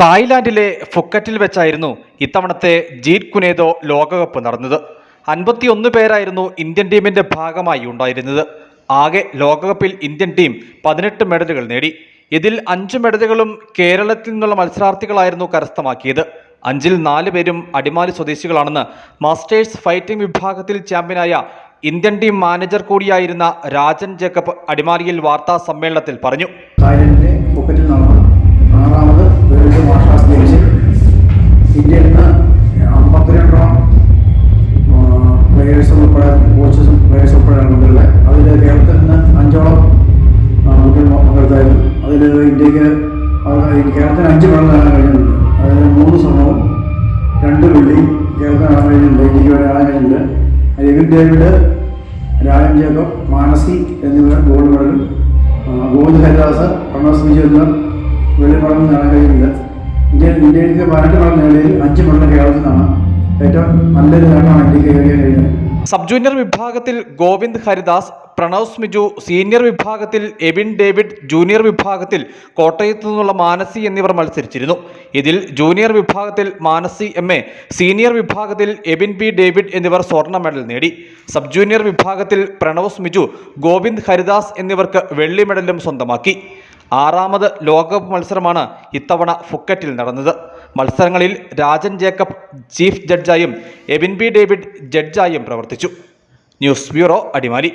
തായ്ലാന്റിലെ ഫുക്കറ്റിൽ വെച്ചായിരുന്നു ഇത്തവണത്തെ ജീറ്റ് കുനേദോ ലോകകപ്പ് നടന്നത്. അൻപത്തിയൊന്ന് പേരായിരുന്നു ഇന്ത്യൻ ടീമിന്റെ ഭാഗമായി ഉണ്ടായിരുന്നത്. ആകെ ലോകകപ്പിൽ ഇന്ത്യൻ ടീം പതിനെട്ട് മെഡലുകൾ നേടി. ഇതിൽ അഞ്ച് മെഡലുകളും കേരളത്തിൽ നിന്നുള്ള മത്സരാർത്ഥികളായിരുന്നു കരസ്ഥമാക്കിയത്. അഞ്ചിൽ നാല് പേരും അടിമാലി സ്വദേശികളാണെന്ന് മാസ്റ്റേഴ്സ് ഫൈറ്റിംഗ് വിഭാഗത്തിൽ ചാമ്പ്യനായ ഇന്ത്യൻ ടീം മാനേജർ കൂടിയായിരുന്ന രാജൻ ജേക്കബ് അടിമാലിയിൽ വാർത്താ സമ്മേളനത്തിൽ പറഞ്ഞു. അത് കേരളത്തിന് അഞ്ച് പണം നേടാൻ കഴിഞ്ഞിട്ടുണ്ട്. അതായത് മൂന്ന് സ്വർണവും രണ്ട് വെള്ളി കേരളത്തിന് നേടാൻ കഴിഞ്ഞിട്ടുണ്ട് ഇന്ത്യയ്ക്ക് നേടാൻ കഴിഞ്ഞിട്ടുണ്ട് രവിൻ ഡേവിഡ് രാജൻ ജേക്കബ് മാനസി എന്നിവർ ഗോൾഡ് മെഡലും ഗോവിന്ദ് ഹരിദാസ് പ്രണവ് സ്മിജി എന്നിവർ വെള്ളി മെഡൽ നേടാൻ കഴിഞ്ഞിട്ടുണ്ട് ഇന്ത്യ ഇന്ത്യയിലേക്ക് പതിനെട്ട് മെഡൽ നേടിയതിൽ അഞ്ച് മെഡൽ കേരളത്തിൽ നിന്നാണ് ഏറ്റവും നല്ലൊരു നേട്ടമാണ് ഇന്ത്യയ്ക്ക് കഴിഞ്ഞത് സബ് ജൂനിയർ വിഭാഗത്തിൽ ഗോവിന്ദ് ഹരിദാസ് പ്രണവ് സ്മിജു സീനിയർ വിഭാഗത്തിൽ എബിൻ ഡേവിഡ് ജൂനിയർ വിഭാഗത്തിൽ കോട്ടയത്തു നിന്നുള്ള മാനസി എന്നിവർ മത്സരിച്ചിരുന്നു. ഇതിൽ ജൂനിയർ വിഭാഗത്തിൽ മാനസി എം എ സീനിയർ വിഭാഗത്തിൽ എബിൻ പി ഡേവിഡ് എന്നിവർ സ്വർണ മെഡൽ നേടി. സബ് ജൂനിയർ വിഭാഗത്തിൽ പ്രണവ് സ്മിജു ഗോവിന്ദ് ഹരിദാസ് എന്നിവർക്ക് വെള്ളി മെഡലും സ്വന്തമാക്കി. ആറാമത് ലോകകപ്പ് മത്സരമാണ് ഇത്തവണ ഫുക്കറ്റിൽ നടന്നത്. മത്സരങ്ങളിൽ രാജൻ ജേക്കബ് ചീഫ് ജഡ്ജായും എബിൻ ബി ഡേവിഡ് ജഡ്ജായും പ്രവർത്തിച്ചു. News bureau Adimali.